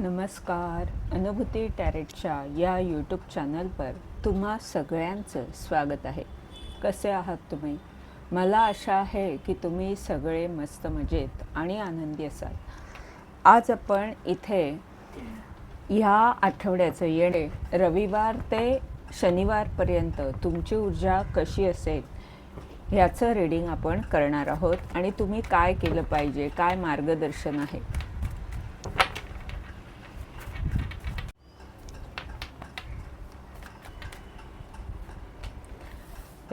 नमस्कार. अनुभूती टॅरेटच्या या यूट्यूब चॅनलवर तुम्हा सगळ्यांचं स्वागत आहे. कसे आहात तुम्ही? मला आशा आहे की तुम्ही सगळे मस्त मजेत आणि आनंदी असाल. आज आपण इथे ह्या आठवड्याचं येणे रविवार ते शनिवारपर्यंत तुमची ऊर्जा कशी असेल ह्याचं रीडिंग आपण करणार आहोत आणि तुम्ही काय केलं पाहिजे काय मार्गदर्शन आहे?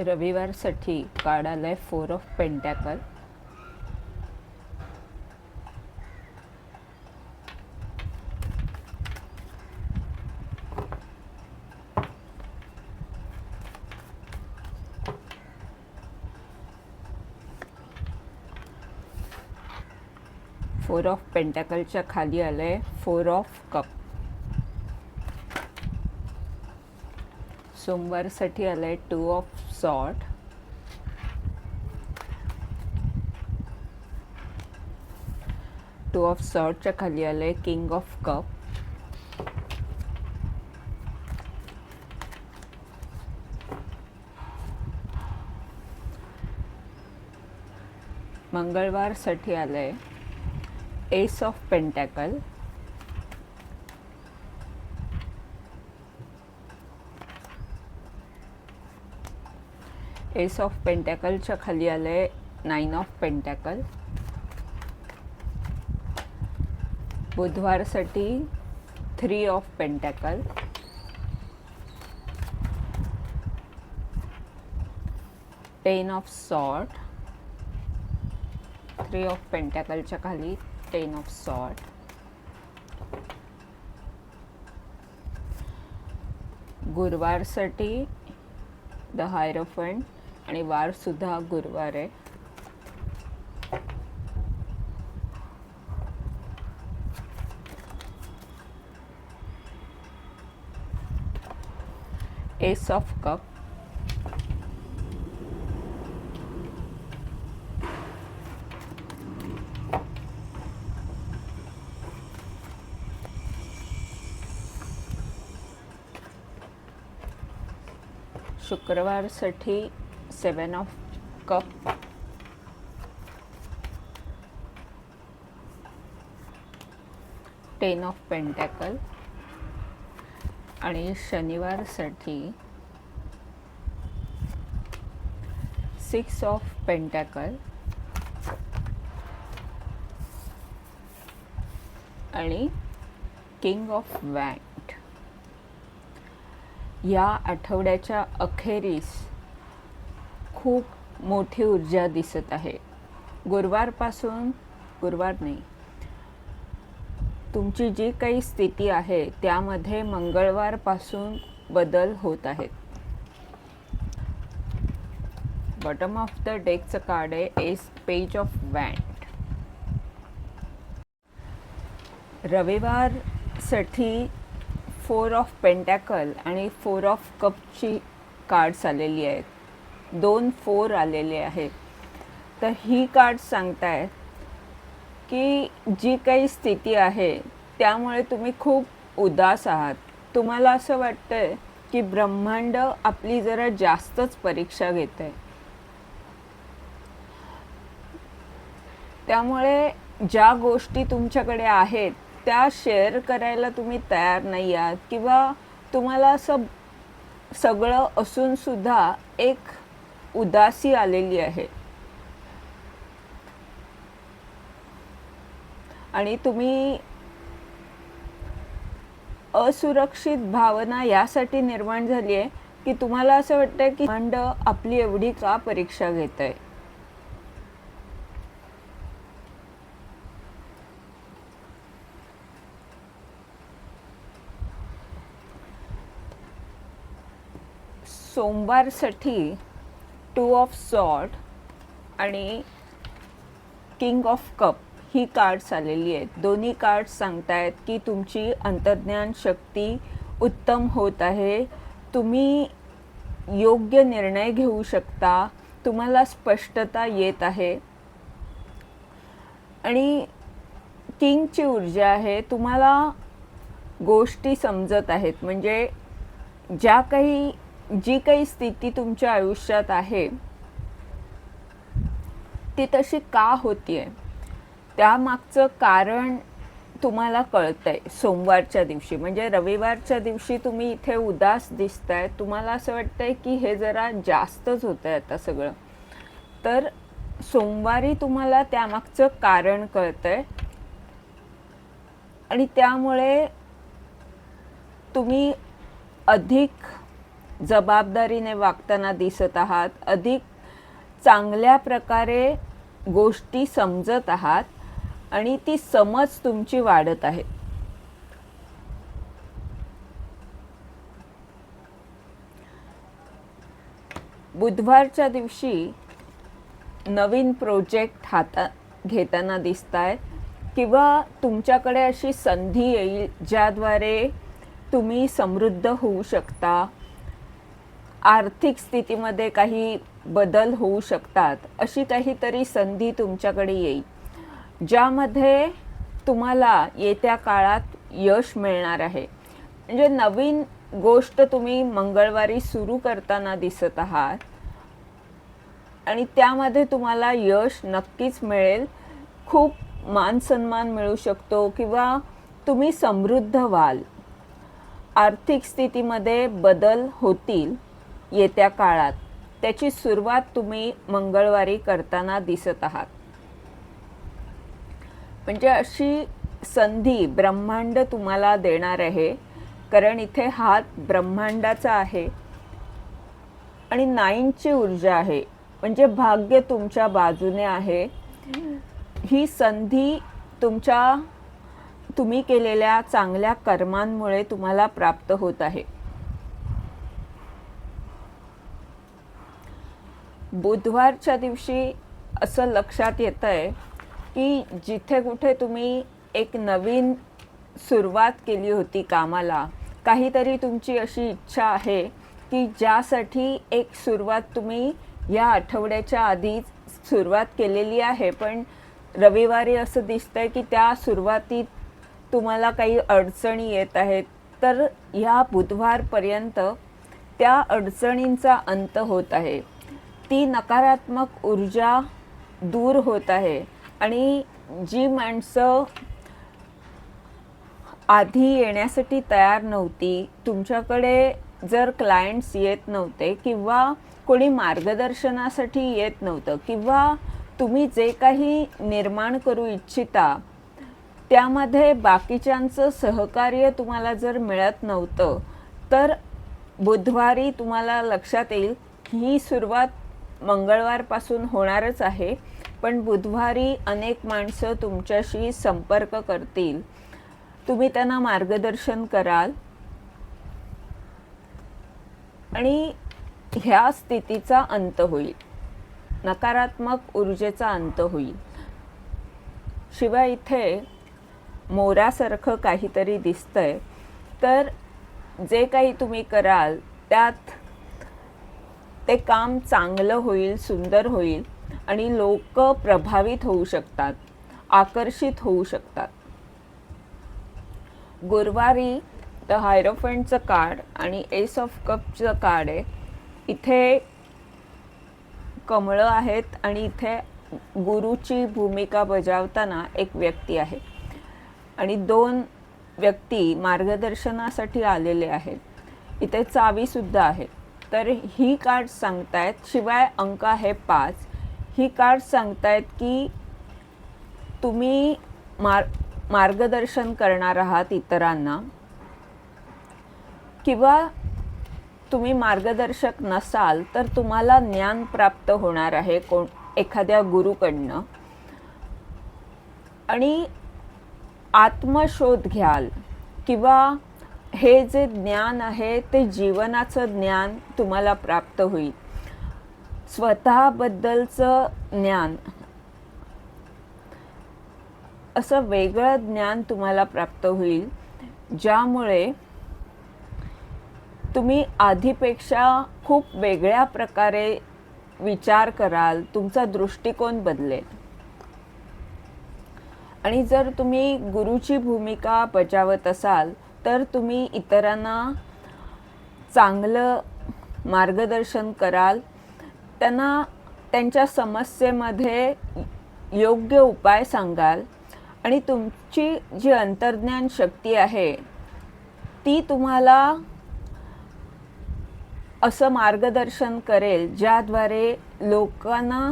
रविवारसाठी कार्ड आहे four of pentacle. Four of पेंटॅकलच्या खाली आलं आहे फोर ऑफ कप. सोमवारसाठी आलंय two of sword. Two of सॉर्टच्या खाली आलंय किंग ऑफ कप. मंगळवारसाठी आलंय ace of pentacle. Ace of पेंटॅकलच्या खाली आलंय nine of pentacle. बुधवारसाठी three of pentacle. Ten of sword. Three of पेंटॅकलच्या खाली टेन ऑफ सॉर्ट. गुरुवारसाठी द हायरोफंट. आणि वारसुद्धा गुरुवार आहे. Ace of cup शुक्रवारसाठी seven of cup ten of pentacle आणि शनिवारसाठी सिक्स ऑफ पेंटॅकल आणि किंग ऑफ वँट या आठवड्याच्या अखेरीस खूप मोठी ऊर्जा दिसत आहे. गुरुवारपासून गुरुवार नाही. तुमची जी काही स्थिती आहे त्यामध्ये मंगळवारपासून बदल होत आहेत. बॉटम ऑफ द डेकचं कार्ड आहे एस पेज ऑफ वँट रविवारसाठी फोर ऑफ पेंटॅकल आणि फोर ऑफ कपची कार्ड्स आलेली आहेत. दोन फोर आलेले आहेत. तर ही कार्ड सांगतायत की जी काही स्थिती आहे त्यामुळे तुम्ही खूप उदास आहात. तुम्हाला असं वाटतंय की ब्रह्मांड आपली जरा जास्तच परीक्षा घेत आहे त्यामुळे ज्या गोष्टी तुमच्याकडे आहेत त्या शेअर करायला तुम्ही तयार नाही आहात किंवा तुम्हाला असं सगळं असून सुद्धा एक उदासी आलेली आहे. आणि तुम्ही असुरक्षित भावना यासाठी निर्माण झाली आहे की तुम्हाला असं वाटतंय की ब्रह्मांड आपली एवढी का परीक्षा घेत आहे सोमवारसाठी टू ऑफ सॉट आणि किंग ऑफ कप ही कार्ड्स आलेली आहेत. दोन्ही कार्ड्स सांगतायत की तुमची अंतर्ज्ञान शक्ती उत्तम होत आहे. तुम्ही योग्य निर्णय घेऊ शकता. तुम्हाला स्पष्टता येत आहे. आणि किंगची ऊर्जा आहे. तुम्हाला गोष्टी समजत आहेत. म्हणजे ज्या काही जी काही स्थिती तुमच्या आयुष्यात आहे ती तशी का होतीये? त्यामागचं कारण तुम्हाला कळतंय सोमवारच्या दिवशी. म्हणजे रविवारच्या दिवशी तुम्ही इथे उदास दिसताय. तुम्हाला असं वाटतंय की हे जरा जास्तच होतंय आता सगळं. तर सोमवारी तुम्हाला त्यामागचं कारण कळतंय. आणि त्यामुळे तुम्ही अधिक जबाबदारीने वागताना दिसत आहात अधिक चांगल्या प्रकारे गोष्टी समजत आहात आणि ती समज तुमची वाढत आहे. बुधवारच्या दिवशी नवीन प्रोजेक्ट हाता घेताना दिसत आहे किंवा तुमच्याकडे अशी संधी येईल ज्याद्वारे तुम्ही समृद्ध होऊ शकता? आर्थिक स्थितीमध्ये काही बदल होऊ शकतात अशी काहीतरी संधी तुमच्याकडे येईल ज्यामध्ये तुम्हाला येत्या काळात यश मिळणार आहे. म्हणजे नवीन गोष्ट तुम्ही मंगळवारी सुरू करताना दिसत आहात आणि त्यामध्ये तुम्हाला यश नक्कीच मिळेल. खूप मान सन्मान मिळू शकतो किंवा तुम्ही समृद्ध व्हाल. आर्थिक स्थितीमध्ये बदल होतील. येत्या काळात. त्याची सुरुवात तुम्ही मंगळवारी करताना दिसत आहात. म्हणजे अशी संधी ब्रह्मांड तुम्हाला देणार आहे. कारण इथे हात ब्रह्मांडाचा आहे. आणि नाईनची ऊर्जा आहे. म्हणजे भाग्य तुमच्या बाजूने आहे. ही संधी तुमच्या तुम्ही केलेल्या चांगल्या कर्मांमुळे तुम्हाला प्राप्त होत आहे. बुधवारच्या दिवशी असं लक्षात येतं आहे की जिथे कुठे तुम्ही एक नवीन सुरुवात केली होती कामाला काहीतरी तुमची अशी इच्छा आहे की ज्यासाठी एक सुरुवात तुम्ही या आठवड्याच्या आधीच सुरुवात केलेली आहे. पण रविवारी असं दिसतंय की त्या सुरुवातीत तुम्हाला काही अडचणी येत आहेत. तर ह्या बुधवारपर्यंत त्या अडचणींचा अंत होत आहे. ती नकारात्मक ऊर्जा दूर होत आहे. आणि जी माणसं आधी येण्यासाठी तयार नव्हती तुमच्याकडे जर क्लायंट्स येत नव्हते किंवा कोणी मार्गदर्शनासाठी येत नव्हतं किंवा तुम्ही जे काही निर्माण करू इच्छिता त्यामध्ये बाकीच्यांचं सहकार्य तुम्हाला जर मिळत नव्हतं तर बुधवारी तुम्हाला लक्षात येईल ही सुरुवात मंगळवारपासून होणारच आहे पण बुधवारी अनेक माणसं तुमच्याशी संपर्क करतील. तुम्ही त्यांना मार्गदर्शन कराल. आणि ह्या स्थितीचा अंत होईल. नकारात्मक ऊर्जेचा अंत होईल. शिवाय इथे मोरासारखं काहीतरी दिसतंय. तर जे काही तुम्ही कराल त्यात ते काम चांगलं होईल सुंदर होईल आणि लोक प्रभावित होऊ शकतात आकर्षित होऊ शकतात. गुरुवारी द हायरोफंटचं कार्ड आणि एस ऑफ कपचं कार्ड आहे. इथे कमळं आहेत आणि इथे गुरुची भूमिका बजावताना एक व्यक्ती आहे. आणि दोन व्यक्ती मार्गदर्शनासाठी आलेले आहेत. इथे चावीसुद्धा आहे. तर ही कार्ड सांगतायत शिवाय अंक आहे पाच. ही कार्ड सांगतायत की तुम्ही मार मार्गदर्शन करणार आहात इतरांना किंवा तुम्ही मार्गदर्शक नसाल तर तुम्हाला ज्ञान प्राप्त होणार आहे कोण एखाद्या गुरुकडनं. आणि आत्मशोध घ्याल किंवा हे जे ज्ञान आहे ते जीवनाचं ज्ञान तुम्हाला प्राप्त होईल. स्वतःबद्दलचं ज्ञान. असं वेगळं ज्ञान तुम्हाला प्राप्त होईल ज्यामुळे तुम्ही आधीपेक्षा खूप वेगळ्या प्रकारे विचार कराल तुमचा दृष्टिकोन बदलेल. आणि जर तुम्ही गुरुची भूमिका बजावत असाल तर तुम्ही इतरांना चांगलं मार्गदर्शन कराल. त्यांना त्यांच्या समस्येमध्ये योग्य उपाय सांगाल. आणि तुमची जी अंतर्ज्ञान शक्ती आहे ती तुम्हाला असं मार्गदर्शन करेल ज्याद्वारे लोकांना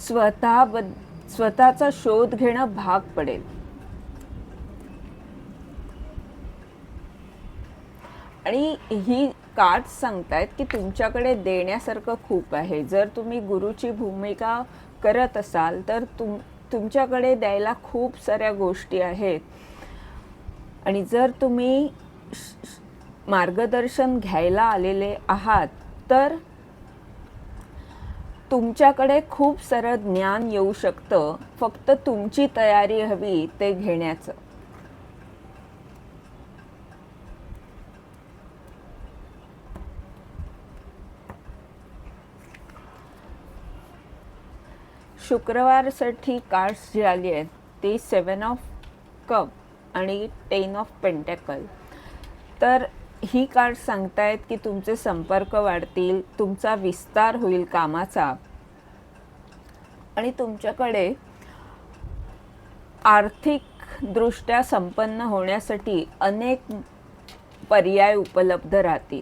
स्वतः स्वतःचा शोध घेणं भाग पडेल. आणि ही कार्ड्स सांगतायत की तुमच्याकडे देण्यासारखं खूप आहे. जर तुम्ही गुरुची भूमिका करत असाल तर तुम तुमच्याकडे द्यायला खूप साऱ्या गोष्टी आहेत. आणि जर तुम्ही मार्गदर्शन घ्यायला आलेले आहात तर तुमच्याकडे खूप सारं ज्ञान येऊ शकतं. फक्त तुमची तयारी हवी ते घेण्याचं. शुक्रवारसाठी कार्ड्स जी आली आहेत ती सेवन ऑफ कप आणि टेन ऑफ पेंटॅकल तर ही कार्ड सांगतायत की तुमचे संपर्क वाढतील तुमचा विस्तार होईल कामाचा. आणि तुमच्याकडे आर्थिकदृष्ट्या संपन्न होण्यासाठी अनेक पर्याय उपलब्ध राहतील.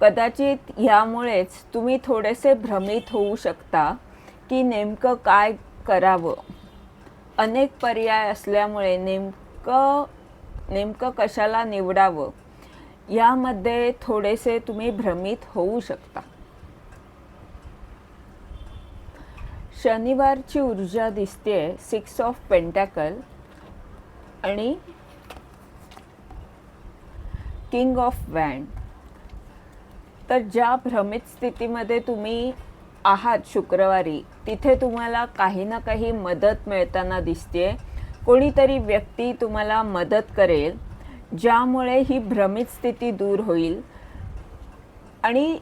कदाचित ह्यामुळेच तुम्ही थोडेसे भ्रमित होऊ शकता. की नेमकं काय करावं? अनेक पर्याय असल्यामुळे नेमकं नेमकं कशाला निवडावं? यामध्ये थोडेसे तुम्ही भ्रमित होऊ शकता. शनिवारची ऊर्जा दिसते सिक्स ऑफ पेंटॅकल आणि किंग ऑफ वॅन तर ज्या भ्रमित स्थितीमध्ये तुम्ही आहात शुक्रवारी तिथे तुम्हाला काही ना काही मदत मिळताना दिसते कोणीतरी व्यक्ती तुम्हाला मदत करेल ज्यामुळे ही भ्रमित स्थिती दूर होईल. आणि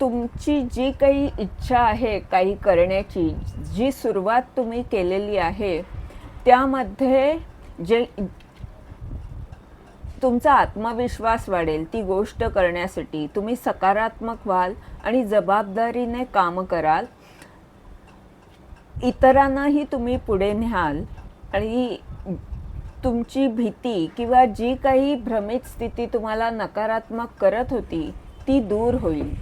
तुमची जी काही इच्छा आहे काही करण्याची जी सुरुवात तुम्ही केलेली आहे त्यामध्ये जे तुमचा आत्मविश्वास वाढेल ती गोष्ट करण्यासाठी तुम्ही सकारात्मक व्हाल. आणि जबाबदारीने काम कराल. इतरांनाही तुम्ही पुढे न्याल. आणि तुमची भीती किंवा जी काही भ्रमित स्थिती तुम्हाला नकारात्मक करत होती ती दूर होईल.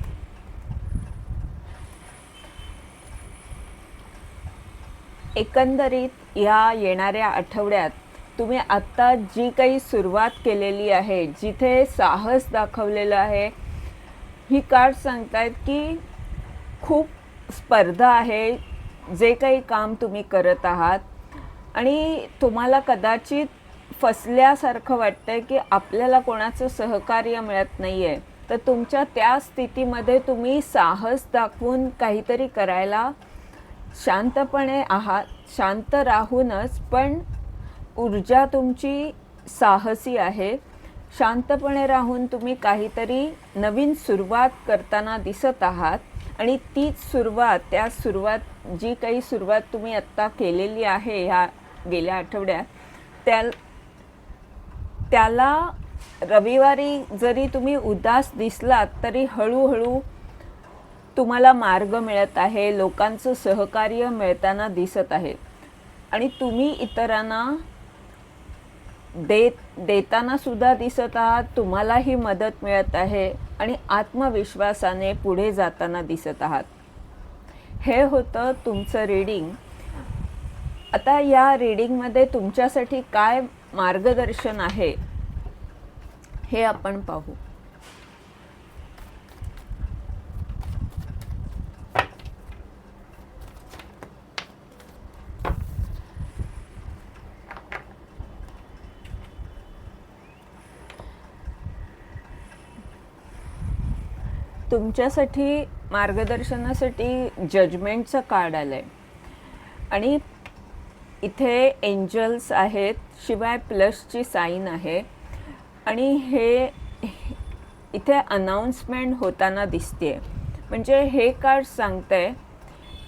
एकंदरीत या येणाऱ्या आठवड्यात तुम्ही आत्ता जी काही सुरुवात केलेली आहे जिथे साहस दाखवलेलं आहे ही कार्ड सांगतायत की खूप स्पर्धा आहे जे काही काम तुम्ही करत आहात. आणि तुम्हाला कदाचित फसल्यासारखं वाटतंय की आपल्याला कोणाचं सहकार्य मिळत नाही आहे तर तुमच्या त्या स्थितीमध्ये तुम्ही साहस दाखवून काहीतरी करायला शांतपणे आहात शांत राहूनच पण ऊर्जा तुमची साहसी आहे. शांतपणे राहून तुम्ही काहीतरी नवीन सुरुवात करताना दिसत आहात आणि तीच सुरुवात त्या सुरुवात जी काही सुरुवात तुम्ही आत्ता केलेली आहे ह्या गेल्या आठवड्यात त्या त्याला रविवारी जरी तुम्ही उदास दिसलात तरी हळूहळू तुम्हाला मार्ग मिळत आहे लोकांचं सहकार्य मिळताना दिसत आहे. आणि तुम्ही इतरांना देत देताना सुद्धा दिसत आहात तुम्हालाही मदत मिळत आहे आणि आत्मविश्वासाने पुढे जाताना दिसत आहात. हे होतं तुमचं रीडिंग आता या रीडिंगमध्ये तुमच्यासाठी काय मार्गदर्शन आहे हे आपण पाहू. तुमच्यासाठी मार्गदर्शनासाठी जजमेंटचं कार्ड आलं आहे आणि इथे एंजल्स आहेत शिवाय प्लसची साईन आहे. आणि हे इथे अनाऊन्समेंट होताना दिसते म्हणजे हे कार्ड सांगतं आहे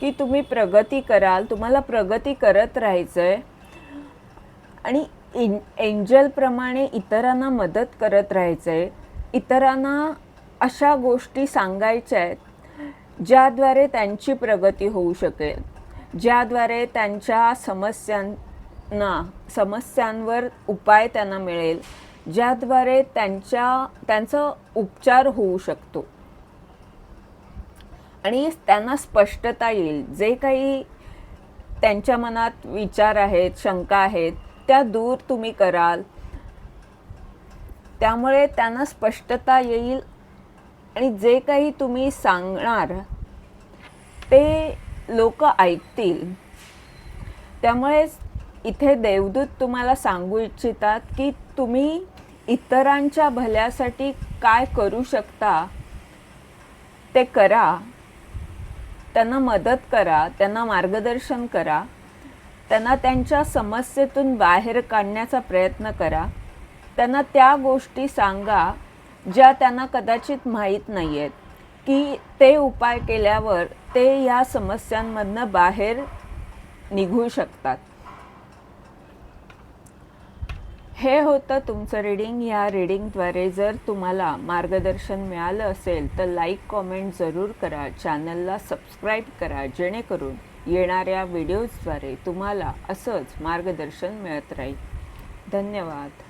की तुम्ही प्रगती कराल तुम्हाला प्रगती करत राहायचं आहे आणि इन एंजलप्रमाणे इतरांना मदत करत राहायचं आहे इतरांना अशा गोष्टी सांगायच्या आहेत ज्याद्वारे त्यांची प्रगती होऊ शकेल ज्याद्वारे त्यांच्या समस्यांना समस्यांवर उपाय त्यांना मिळेल ज्याद्वारे त्यांच्या त्यांचा उपचार होऊ शकतो. आणि त्यांना स्पष्टता येईल. जे काही त्यांच्या मनात विचार आहेत शंका आहेत त्या दूर तुम्ही कराल. त्यामुळे त्यांना स्पष्टता येईल आणि जे काही तुम्ही सांगणार ते लोक ऐकतील. त्यामुळेच इथे देवदूत तुम्हाला सांगू इच्छितात की तुम्ही इतरांच्या भल्यासाठी काय करू शकता ते करा. त्यांना मदत करा त्यांना मार्गदर्शन करा. त्यांना त्यांच्या समस्येतून बाहेर काढण्याचा प्रयत्न करा. त्यांना त्या गोष्टी सांगा ज्या त्यांना कदाचित माहीत नाही आहेत की ते उपाय केल्यावर ते या समस्यांमधनं बाहेर निघू शकतात. हे होतं तुमचं रीडिंग या रीडिंगद्वारे जर तुम्हाला मार्गदर्शन मिळालं असेल तर लाईक कॉमेंट जरूर करा. चॅनलला सबस्क्राईब करा. जेणेकरून येणाऱ्या व्हिडिओजद्वारे तुम्हाला असंच मार्गदर्शन मिळत राहील. धन्यवाद.